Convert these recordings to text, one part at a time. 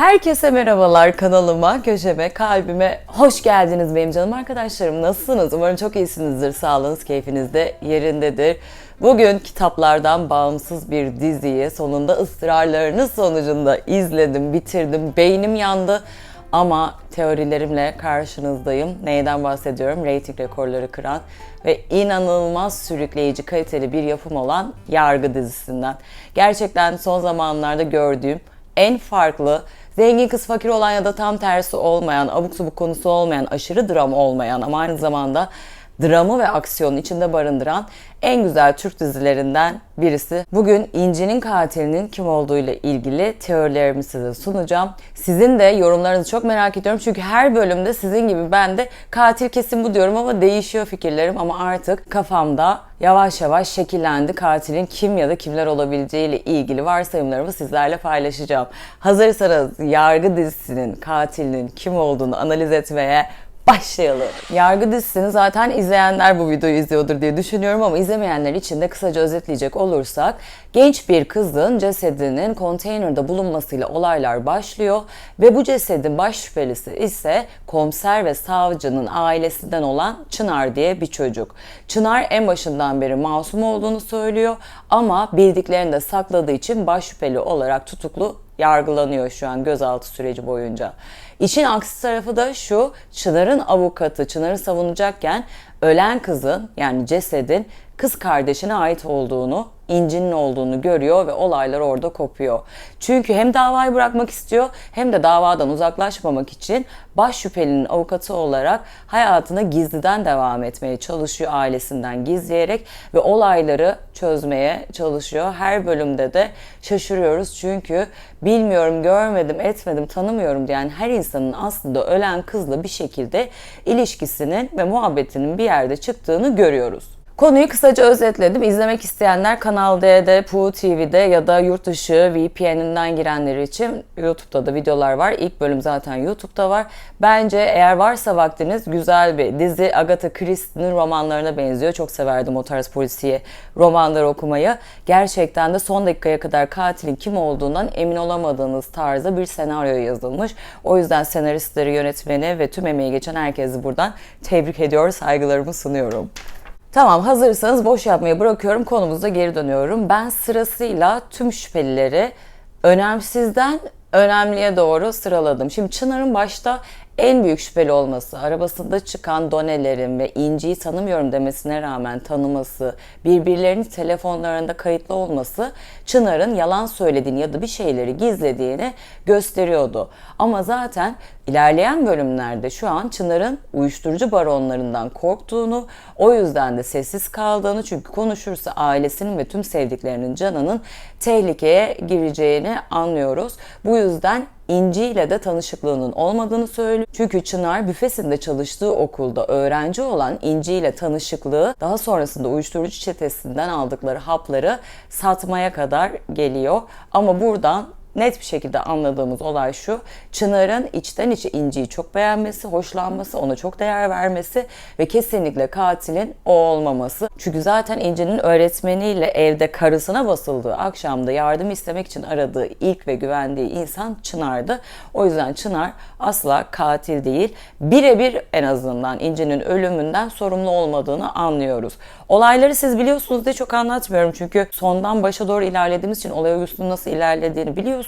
Herkese merhabalar kanalıma, köşeme, kalbime hoş geldiniz benim canım arkadaşlarım. Nasılsınız? Umarım çok iyisinizdir. Sağlığınız, keyfiniz de yerindedir. Bugün kitaplardan bağımsız bir diziyi sonunda ısrarlarınız sonucunda izledim, bitirdim. Beynim yandı ama teorilerimle karşınızdayım. Neyden bahsediyorum? Rating rekorları kıran ve inanılmaz sürükleyici, kaliteli bir yapım olan Yargı dizisinden. Gerçekten son zamanlarda gördüğüm en farklı, zengin kız fakir olan ya da tam tersi olmayan, abuk subuk konusu olmayan, aşırı dram olmayan ama aynı zamanda dramı ve aksiyonu içinde barındıran en güzel Türk dizilerinden birisi. Bugün İnci'nin katilinin kim olduğu ile ilgili teorilerimi size sunacağım. Sizin de yorumlarınızı çok merak ediyorum. Çünkü her bölümde sizin gibi ben de katil kesin bu diyorum ama değişiyor fikirlerim. Ama artık kafamda yavaş yavaş şekillendi katilin kim ya da kimler olabileceği ile ilgili varsayımlarımı sizlerle paylaşacağım. Hazırsanız Yargı dizisinin katilinin kim olduğunu analiz etmeye başlayalım. Yargı dizisini zaten izleyenler bu videoyu izliyordur diye düşünüyorum ama izlemeyenler için de kısaca özetleyecek olursak genç bir kızın cesedinin konteynerde bulunmasıyla olaylar başlıyor ve bu cesedin baş şüphelisi ise komiser ve savcının ailesinden olan Çınar diye bir çocuk. Çınar en başından beri masum olduğunu söylüyor ama bildiklerini de sakladığı için baş şüpheli olarak tutuklu yargılanıyor şu an gözaltı süreci boyunca. İşin aksi tarafı da şu, Çınar'ın avukatı Çınar'ı savunacakken ölen kızın yani cesedin kız kardeşine ait olduğunu, İnci'nin olduğunu görüyor ve olaylar orada kopuyor. Çünkü hem davayı bırakmak istiyor hem de davadan uzaklaşmamak için baş şüphelinin avukatı olarak hayatına gizliden devam etmeye çalışıyor ailesinden gizleyerek ve olayları çözmeye çalışıyor. Her bölümde de şaşırıyoruz çünkü bilmiyorum, görmedim, etmedim, tanımıyorum diyen her insanın aslında ölen kızla bir şekilde ilişkisinin ve muhabbetinin bir yerde çıktığını görüyoruz. Konuyu kısaca özetledim. İzlemek isteyenler Kanal D'de, Poo TV'de ya da yurt dışı VPN'inden girenler için YouTube'da da videolar var. İlk bölüm zaten YouTube'da var. Bence eğer varsa vaktiniz güzel bir dizi. Agatha Christie'nin romanlarına benziyor. Çok severdim o tarz polisiye romanları okumayı. Gerçekten de son dakikaya kadar katilin kim olduğundan emin olamadığınız tarzda bir senaryo yazılmış. O yüzden senaristleri, yönetmeni ve tüm emeği geçen herkesi buradan tebrik ediyor, saygılarımı sunuyorum. Tamam hazırsanız boş yapmayı bırakıyorum konumuza geri dönüyorum. Ben sırasıyla tüm şüphelileri önemsizden önemliye doğru sıraladım. Şimdi Çınar'ın başta en büyük şüpheli olması, arabasında çıkan donelerin ve inciyi tanımıyorum demesine rağmen tanıması, birbirlerinin telefonlarında kayıtlı olması Çınar'ın yalan söylediğini ya da bir şeyleri gizlediğini gösteriyordu. Ama zaten ilerleyen bölümlerde şu an Çınar'ın uyuşturucu baronlarından korktuğunu, o yüzden de sessiz kaldığını çünkü konuşursa ailesinin ve tüm sevdiklerinin canının tehlikeye gireceğini anlıyoruz. Bu yüzden İnci ile de tanışıklığının olmadığını söylüyor. Çünkü Çınar büfesinde çalıştığı okulda öğrenci olan İnci ile tanışıklığı daha sonrasında uyuşturucu çetesinden aldıkları hapları satmaya kadar geliyor. Ama buradan net bir şekilde anladığımız olay şu. Çınar'ın içten içe İnci'yi çok beğenmesi, hoşlanması, ona çok değer vermesi ve kesinlikle katilin o olmaması. Çünkü zaten İnci'nin öğretmeniyle evde karısına basıldığı akşamda yardım istemek için aradığı ilk ve güvendiği insan Çınar'dı. O yüzden Çınar asla katil değil. Birebir en azından İnci'nin ölümünden sorumlu olmadığını anlıyoruz. Olayları siz biliyorsunuz diye çok anlatmıyorum. Çünkü sondan başa doğru ilerlediğimiz için olay örgüsünün nasıl ilerlediğini biliyorsunuz.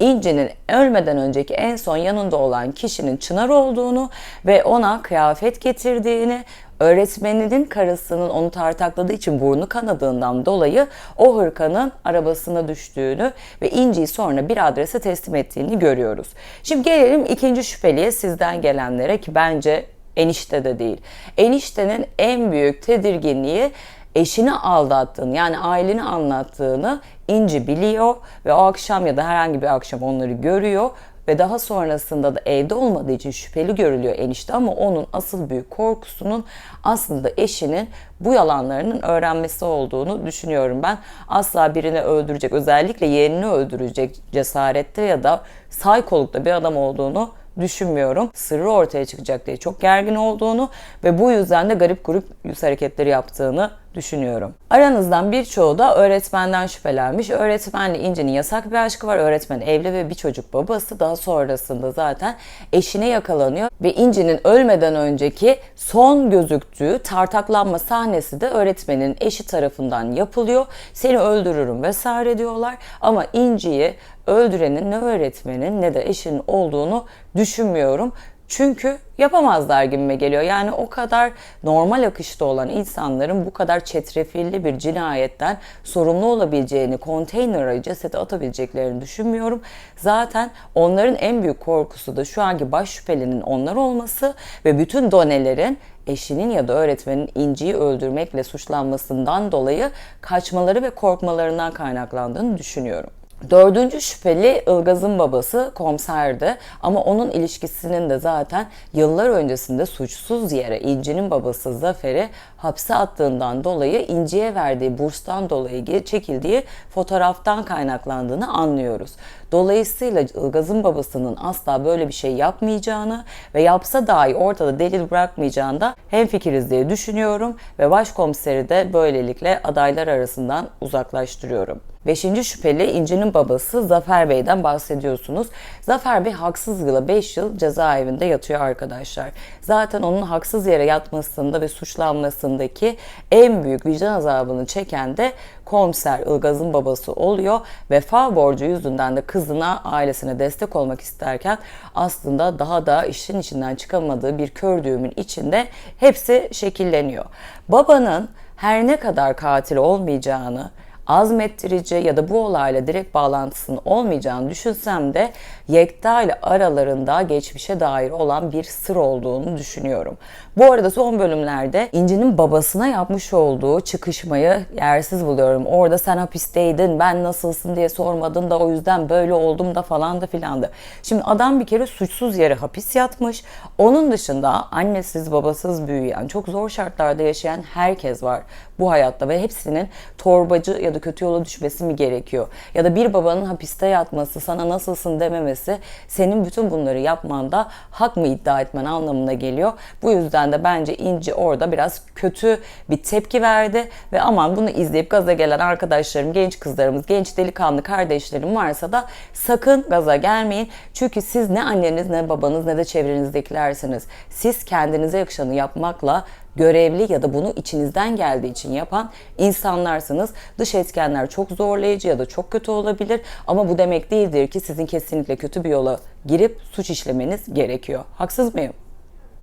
İnci'nin ölmeden önceki en son yanında olan kişinin Çınar olduğunu ve ona kıyafet getirdiğini öğretmeninin karısının onu tartakladığı için burnu kanadığından dolayı o hırkanın arabasına düştüğünü ve İnci'yi sonra bir adrese teslim ettiğini görüyoruz. Şimdi gelelim ikinci şüpheliye sizden gelenlere ki bence enişte de değil. Eniştenin en büyük tedirginliği eşini aldattığını yani aileni anlattığını İnci biliyor ve o akşam ya da herhangi bir akşam onları görüyor ve daha sonrasında da evde olmadığı için şüpheli görülüyor enişte ama onun asıl büyük korkusunun aslında eşinin bu yalanlarının öğrenmesi olduğunu düşünüyorum ben. Asla birini öldürecek, özellikle yeğenini öldürecek cesarette ya da saykolukta bir adam olduğunu düşünmüyorum. Sırrı ortaya çıkacak diye çok gergin olduğunu ve bu yüzden de garip grup yüz hareketleri yaptığını düşünüyorum. Aranızdan birçoğu da öğretmenden şüphelenmiş. Öğretmenle İnci'nin yasak bir aşkı var. Öğretmen evli ve bir çocuk babası. Daha sonrasında zaten eşine yakalanıyor. Ve İnci'nin ölmeden önceki son gözüktüğü tartaklanma sahnesi de öğretmenin eşi tarafından yapılıyor. Seni öldürürüm vesaire diyorlar. Ama İnci'yi öldürenin ne öğretmenin ne de eşinin olduğunu düşünmüyorum. Çünkü yapamazlar gibime geliyor. Yani o kadar normal akışta olan insanların bu kadar çetrefilli bir cinayetten sorumlu olabileceğini, konteynere cesedi atabileceklerini düşünmüyorum. Zaten onların en büyük korkusu da şu anki baş şüphelinin onlar olması ve bütün donelerin eşinin ya da öğretmenin İnci'yi öldürmekle suçlanmasından dolayı kaçmaları ve korkmalarından kaynaklandığını düşünüyorum. Dördüncü şüpheli Ilgaz'ın babası komiserdi ama onun ilişkisinin de zaten yıllar öncesinde suçsuz yere İnci'nin babası Zafer'i hapse attığından dolayı İnci'ye verdiği burstan dolayı çekildiği fotoğraftan kaynaklandığını anlıyoruz. Dolayısıyla Ilgaz'ın babasının asla böyle bir şey yapmayacağını ve yapsa dahi ortada delil bırakmayacağını da hemfikiriz diye düşünüyorum ve başkomiseri de böylelikle adaylar arasından uzaklaştırıyorum. Beşinci şüpheli İnci'nin babası Zafer Bey'den bahsediyorsunuz. Zafer Bey haksız yıla 5 yıl cezaevinde yatıyor arkadaşlar. Zaten onun haksız yere yatmasında ve suçlanmasındaki en büyük vicdan azabını çeken de komiser Ilgaz'ın babası oluyor. Vefa borcu yüzünden de kızına, ailesine destek olmak isterken aslında daha da işin içinden çıkamadığı bir kör düğümün içinde hepsi şekilleniyor. Babanın her ne kadar katil olmayacağını, azmettirici ya da bu olayla direkt bağlantısının olmayacağını düşünsem de Yekta ile aralarında geçmişe dair olan bir sır olduğunu düşünüyorum. Bu arada son bölümlerde İnci'nin babasına yapmış olduğu çıkışmayı yersiz buluyorum. Orada sen hapisteydin, ben nasılsın diye sormadın da o yüzden böyle oldum da falan da filan da. Şimdi adam bir kere suçsuz yere hapis yatmış. Onun dışında annesiz babasız büyüyen, çok zor şartlarda yaşayan herkes var bu hayatta ve hepsinin torbacı ya da kötü yola düşmesi mi gerekiyor? Ya da bir babanın hapiste yatması, sana nasılsın dememesi senin bütün bunları yapmanda hak mı iddia etmen anlamına geliyor. Bu yüzden de bence İnci orada biraz kötü bir tepki verdi ve aman bunu izleyip gaza gelen arkadaşlarım, genç kızlarımız, genç delikanlı kardeşlerim varsa da sakın gaza gelmeyin. Çünkü siz ne anneniz ne babanız ne de çevrenizdekilersiniz. Siz kendinize yakışanı yapmakla görevli ya da bunu içinizden geldiği için yapan insanlarsınız. Dış etkenler çok zorlayıcı ya da çok kötü olabilir ama bu demek değildir ki sizin kesinlikle kötü bir yola girip suç işlemeniz gerekiyor. Haksız mıyım?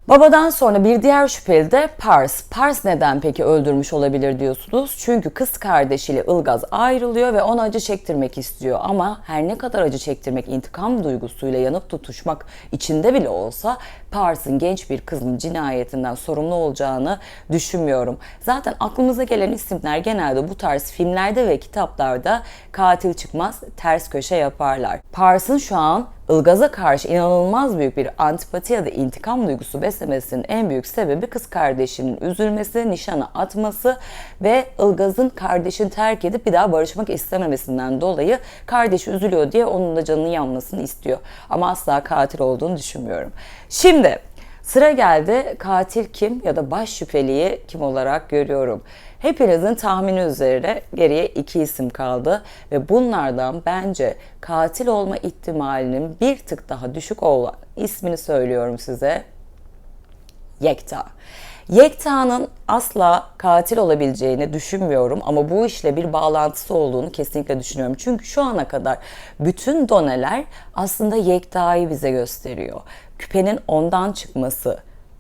Babadan sonra bir diğer şüpheli de Pars. Pars neden peki öldürmüş olabilir diyorsunuz? Çünkü kız kardeşiyle Ilgaz ayrılıyor ve ona acı çektirmek istiyor. Ama her ne kadar acı çektirmek, intikam duygusuyla yanıp tutuşmak içinde bile olsa Pars'ın genç bir kızın cinayetinden sorumlu olacağını düşünmüyorum. Zaten aklımıza gelen isimler genelde bu tarz filmlerde ve kitaplarda katil çıkmaz ters köşe yaparlar. Pars'ın şu an Ilgaz'a karşı inanılmaz büyük bir antipati ya da intikam duygusu beslemesinin en büyük sebebi kız kardeşinin üzülmesi, nişana atması ve Ilgaz'ın kardeşini terk edip bir daha barışmak istememesinden dolayı kardeşi üzülüyor diye onun da canının yanmasını istiyor. Ama asla katil olduğunu düşünmüyorum. Şimdi sıra geldi katil kim ya da baş şüpheliyi kim olarak görüyorum. Hepinizin tahmini üzerine geriye iki isim kaldı ve bunlardan bence katil olma ihtimalinin bir tık daha düşük olan ismini söylüyorum size. Yekta. Yekta'nın asla katil olabileceğini düşünmüyorum ama bu işle bir bağlantısı olduğunu kesinlikle düşünüyorum. Çünkü şu ana kadar bütün doneler aslında Yekta'yı bize gösteriyor. Küpenin ondan çıkması,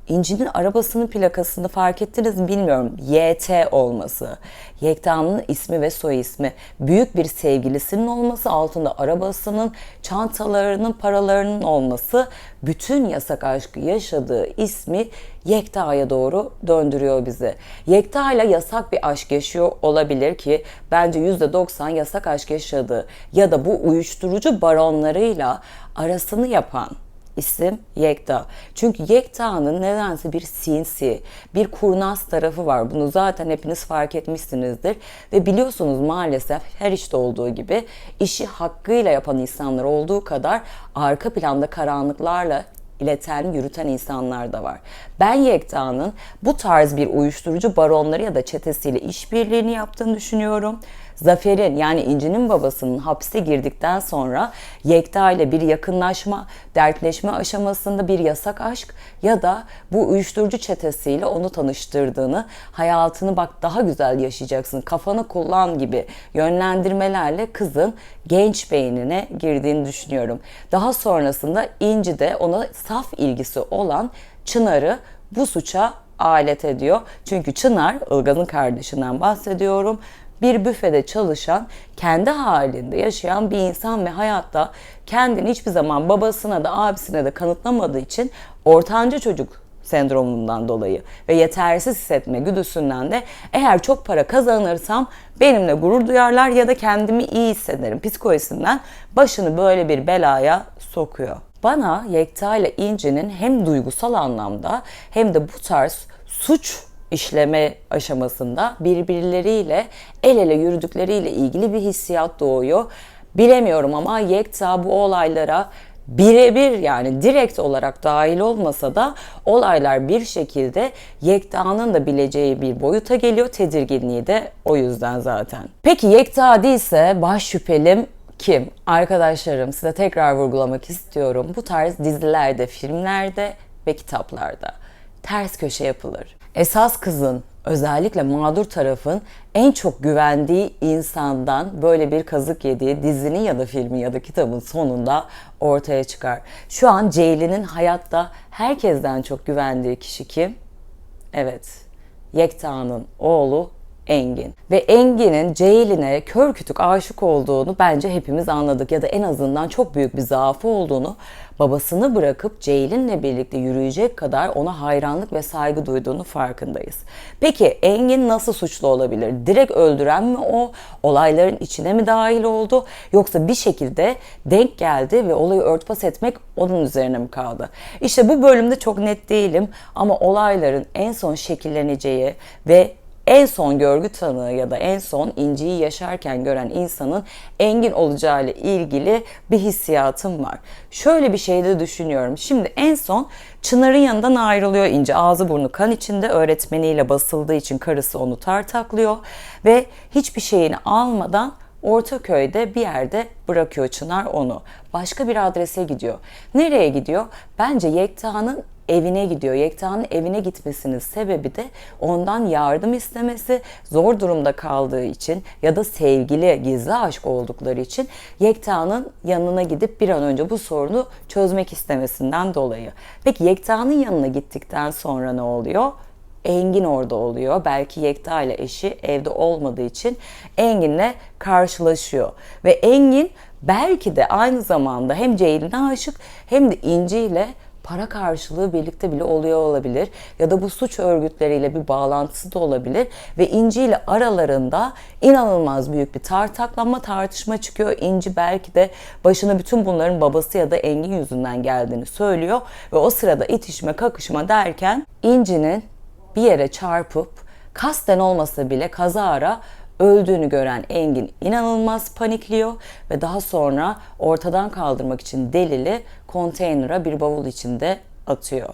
İnci'nin arabasının plakasını fark ettiniz mi bilmiyorum. YT olması. Yekta'nın ismi ve soy ismi. Büyük bir sevgilisinin olması, altında arabasının, çantalarının, paralarının olması. Bütün yasak aşkı yaşadığı ismi Yekta'ya doğru döndürüyor bizi. Yekta ile yasak bir aşk yaşıyor olabilir ki bence %90 yasak aşk yaşadığı ya da bu uyuşturucu baronlarıyla arasını yapan isim Yekta. Çünkü Yekta'nın nedense bir sinsi, bir kurnaz tarafı var. Bunu zaten hepiniz fark etmişsinizdir. Ve biliyorsunuz maalesef her işte olduğu gibi işi hakkıyla yapan insanlar olduğu kadar arka planda karanlıklarla ileten, yürüten insanlar da var. Ben Yekta'nın bu tarz bir uyuşturucu baronları ya da çetesiyle işbirliğini yaptığını düşünüyorum. Zafer'in yani İnci'nin babasının hapse girdikten sonra Yekta ile bir yakınlaşma, dertleşme aşamasında bir yasak aşk ya da bu uyuşturucu çetesiyle onu tanıştırdığını, hayatını bak daha güzel yaşayacaksın, kafanı kullan gibi yönlendirmelerle kızın genç beynine girdiğini düşünüyorum. Daha sonrasında İnci de ona saf ilgisi olan Çınar'ı bu suça alet ediyor. Çünkü Çınar, Ilgaz'ın kardeşinden bahsediyorum bir büfede çalışan, kendi halinde yaşayan bir insan ve hayatta kendini hiçbir zaman babasına da abisine de kanıtlamadığı için ortanca çocuk sendromundan dolayı ve yetersiz hissetme güdüsünden de eğer çok para kazanırsam benimle gurur duyarlar ya da kendimi iyi hissederim psikolojisinden başını böyle bir belaya sokuyor. Bana Yekta ile İnci'nin hem duygusal anlamda hem de bu tarz suç işleme aşamasında birbirleriyle el ele yürüdükleriyle ilgili bir hissiyat doğuyor. Bilemiyorum ama Yekta bu olaylara birebir yani direkt olarak dahil olmasa da olaylar bir şekilde Yekta'nın da bileceği bir boyuta geliyor. Tedirginliği de o yüzden zaten. Peki Yekta değilse baş şüphelim kim? Arkadaşlarım size tekrar vurgulamak istiyorum. Bu tarz dizilerde, filmlerde ve kitaplarda ters köşe yapılır. Esas kızın özellikle mağdur tarafın en çok güvendiği insandan böyle bir kazık yediği dizinin ya da filmin ya da kitabın sonunda ortaya çıkar. Şu an Ceylin'in hayatta herkesten çok güvendiği kişi kim? Evet, Yekta'nın oğlu Engin. Ve Engin'in Ceylin'e kör kütük aşık olduğunu bence hepimiz anladık ya da en azından çok büyük bir zaafı olduğunu babasını bırakıp Ceylin'le birlikte yürüyecek kadar ona hayranlık ve saygı duyduğunu farkındayız. Peki Engin nasıl suçlu olabilir? Direkt öldüren mi o? Olayların içine mi dahil oldu? Yoksa bir şekilde denk geldi ve olayı örtbas etmek onun üzerine mi kaldı? İşte bu bölümde çok net değilim ama olayların en son şekilleneceği ve en son görgü tanığı ya da en son inciyi yaşarken gören insanın engin olacağı ile ilgili bir hissiyatım var. Şöyle bir şey de düşünüyorum. Şimdi en son Çınar'ın yanından ayrılıyor İnci. Ağzı burnu kan içinde öğretmeniyle basıldığı için karısı onu tartaklıyor ve hiçbir şeyini almadan Ortaköy'de bir yerde bırakıyor Çınar onu. Başka bir adrese gidiyor. Nereye gidiyor? Bence Yekta'nın evine gidiyor. Yekta'nın evine gitmesinin sebebi de ondan yardım istemesi, zor durumda kaldığı için ya da sevgili, gizli aşk oldukları için Yekta'nın yanına gidip bir an önce bu sorunu çözmek istemesinden dolayı. Peki Yekta'nın yanına gittikten sonra ne oluyor? Engin orada oluyor. Belki Yekta ile eşi evde olmadığı için Engin'le karşılaşıyor. Ve Engin belki de aynı zamanda hem Ceylin'e aşık hem de İnci ile para karşılığı birlikte bile oluyor olabilir. Ya da bu suç örgütleriyle bir bağlantısı da olabilir. Ve İnci ile aralarında inanılmaz büyük bir tartaklanma, tartışma çıkıyor. İnci belki de başına bütün bunların babası ya da Engin yüzünden geldiğini söylüyor. Ve o sırada itişme, kakışma derken İnci'nin bir yere çarpıp kasten olmasa bile kazara öldüğünü gören Engin inanılmaz panikliyor ve daha sonra ortadan kaldırmak için delili konteynera bir bavul içinde atıyor.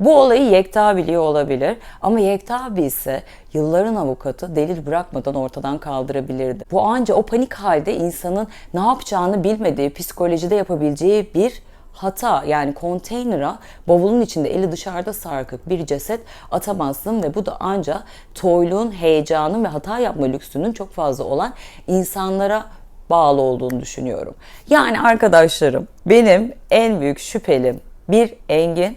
Bu olayı Yekta biliyor olabilir ama Yekta abi ise yılların avukatı delil bırakmadan ortadan kaldırabilirdi. Bu anca o panik halde insanın ne yapacağını bilmediği, psikolojide yapabileceği bir hata yani konteynera bavulun içinde eli dışarıda sarkık bir ceset atamazsın ve bu da ancak toyluğun, heyecanın ve hata yapma lüksünün çok fazla olan insanlara bağlı olduğunu düşünüyorum. Yani arkadaşlarım benim en büyük şüphelim bir Engin,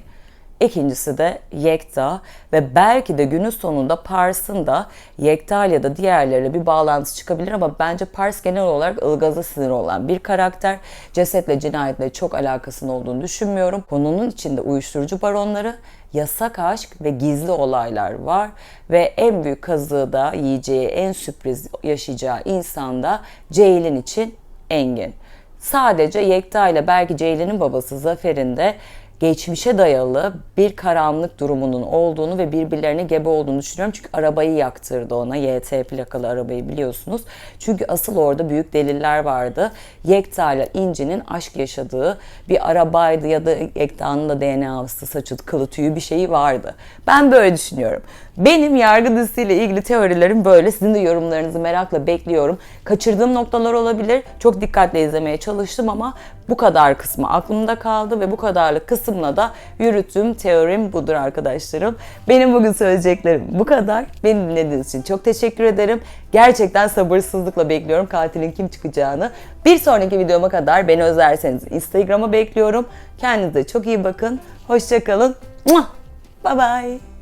İkincisi de Yekta ve belki de günün sonunda Pars'ın da Yekta ya da diğerleriyle bir bağlantısı çıkabilir ama bence Pars genel olarak ılgaza sinir olan bir karakter. Cesetle cinayetle çok alakasının olduğunu düşünmüyorum. Konunun içinde uyuşturucu baronları, yasak aşk ve gizli olaylar var ve en büyük kazığı da yiyeceği, en sürpriz yaşayacağı insan da Ceylin için Engin. Sadece Yekta ile belki Ceylin'in babası Zafer'in de geçmişe dayalı bir karanlık durumunun olduğunu ve birbirlerine gebe olduğunu düşünüyorum. Çünkü arabayı yaktırdı ona. YT plakalı arabayı biliyorsunuz. Çünkü asıl orada büyük deliller vardı. Yekta ile İnci'nin aşk yaşadığı bir arabaydı ya da Yekta'nın da DNA'sı, saçı, kılı, tüyü bir şeyi vardı. Ben böyle düşünüyorum. Benim yargı dizisiyle ilgili teorilerim böyle. Sizin de yorumlarınızı merakla bekliyorum. Kaçırdığım noktalar olabilir. Çok dikkatle izlemeye çalıştım ama bu kadar kısmı aklımda kaldı ve bu kadarlık kısımla da yürüttüğüm teorim budur arkadaşlarım. Benim bugün söyleyeceklerim bu kadar. Beni dinlediğiniz için çok teşekkür ederim. Gerçekten sabırsızlıkla bekliyorum katilin kim çıkacağını. Bir sonraki videoma kadar beni özlerseniz Instagram'a bekliyorum. Kendinize çok iyi bakın. Hoşçakalın. Bye bye.